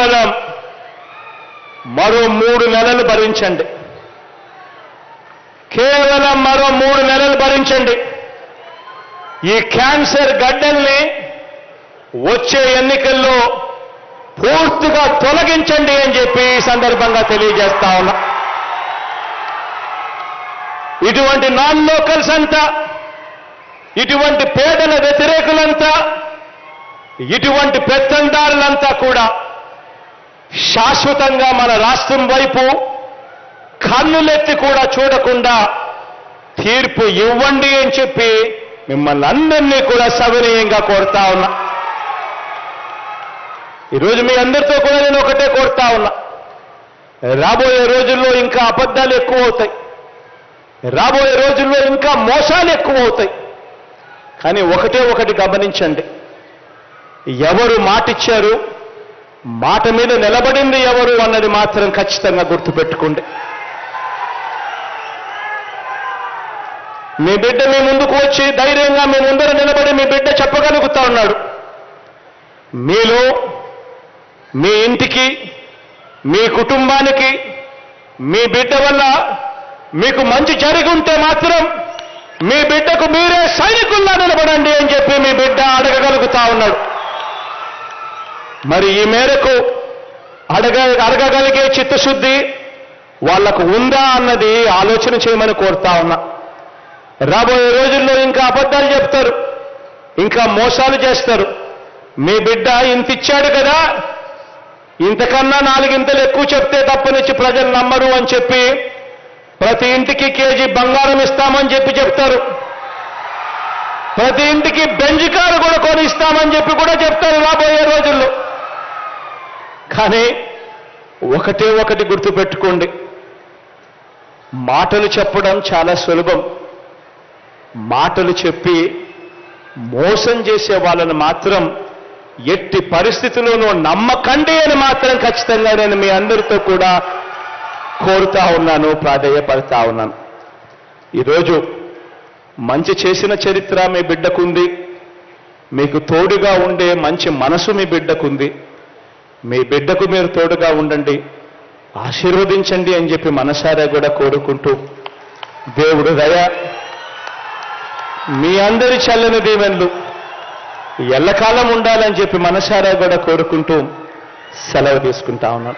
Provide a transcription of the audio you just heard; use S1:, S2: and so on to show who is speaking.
S1: కేవలం మరో మూడు నెలలు భరించండి. కేవలం మరో మూడు నెలలు భరించండి. ఈ క్యాన్సర్ గడ్డల్ని వచ్చే ఎన్నికల్లో పూర్తిగా తొలగించండి అని చెప్పి ఈ సందర్భంగా తెలియజేస్తా ఉన్నా. ఇటువంటి నాన్ లోకల్స్ అంతా ఇటువంటి పేదల వ్యతిరేకులంతా ఇటువంటి పెత్తందారులంతా కూడా శాశ్వతంగా మన రాష్ట్రం వైపు కన్నులెత్తి కూడా చూడకుండా తీర్పు ఇవ్వండి అని చెప్పి మిమ్మల్ని అందరినీ కూడా సవినయంగా కోరుతా ఉన్నా. ఈరోజు మీ అందరితో కూడా నేను ఒకటే కోరుతా ఉన్నా. రాబోయే రోజుల్లో ఇంకా అబద్ధాలు ఎక్కువ అవుతాయి. రాబోయే రోజుల్లో ఇంకా మోసాలు ఎక్కువ అవుతాయి. కానీ ఒకటే ఒకటి గమనించండి. ఎవరు మాటిచ్చారు? మాట మీద నిలబడింది ఎవరు అన్నది మాత్రం ఖచ్చితంగా గుర్తుపెట్టుకోండి. మీ బిడ్డ మీ ముందుకు వచ్చి ధైర్యంగా మీ ముందర నిలబడి మీ బిడ్డ చెప్పగలుగుతా ఉన్నాడు. మీలో మీ ఇంటికి మీ కుటుంబానికి మీ బిడ్డ వల్ల మీకు మంచి జరిగి ఉంటే మాత్రం మీ బిడ్డకు మీరే సైనికుల్లా నిలబడండి అని చెప్పి మీ బిడ్డ అడగగలుగుతా ఉన్నాడు. మరి ఈ మేరకు అడగ అడగగలిగే చిత్తశుద్ధి వాళ్ళకు ఉందా అన్నది ఆలోచన చేయమని కోరుతా ఉన్నా. రాబోయే రోజుల్లో ఇంకా అబద్ధాలు చెప్తారు ఇంకా మోసాలు చేస్తారు. మీ బిడ్డ ఇంత ఇచ్చాడు కదా ఇంతకన్నా నాలుగింతలు ఎక్కువ చెప్తే తప్పనిచ్చి ప్రజలు నమ్మరు అని చెప్పి ప్రతి ఇంటికి కేజీ బంగారం ఇస్తామని చెప్పి చెప్తారు. ప్రతి ఇంటికి బెంజ్ కారు కూడా కొనిస్తారు ఇస్తామని చెప్పి కూడా చెప్తారు రాబోయే రోజుల్లో కానీ ఒకటే ఒకటి గుర్తుపెట్టుకోండి. మాటలు చెప్పడం చాలా సులభం. మాటలు చెప్పి మోసం చేసే వాళ్ళని మాత్రం ఎట్టి పరిస్థితుల్లోనూ నమ్మకండి అని మాత్రం ఖచ్చితంగా నేను మీ అందరితో కూడా కోరుతా ఉన్నాను ప్రాధేయపడతా ఉన్నాను. ఈరోజు మంచి చేసిన చరిత్ర మీ బిడ్డకుంది. మీకు తోడుగా ఉండే మంచి మనసు మీ బిడ్డకుంది. మీ బిడ్డకు మీరు తోడుగా ఉండండి. ఆశీర్వదించండి అని చెప్పి మనసారా కూడా కోరుకుంటూ దేవుడు దయ. మీ అందరి చల్లని దీవెన్లు ఎల్లకాలం ఉండాలని చెప్పి మనసారా కూడా కోరుకుంటూ సెలవు తీసుకుంటా ఉన్నాను.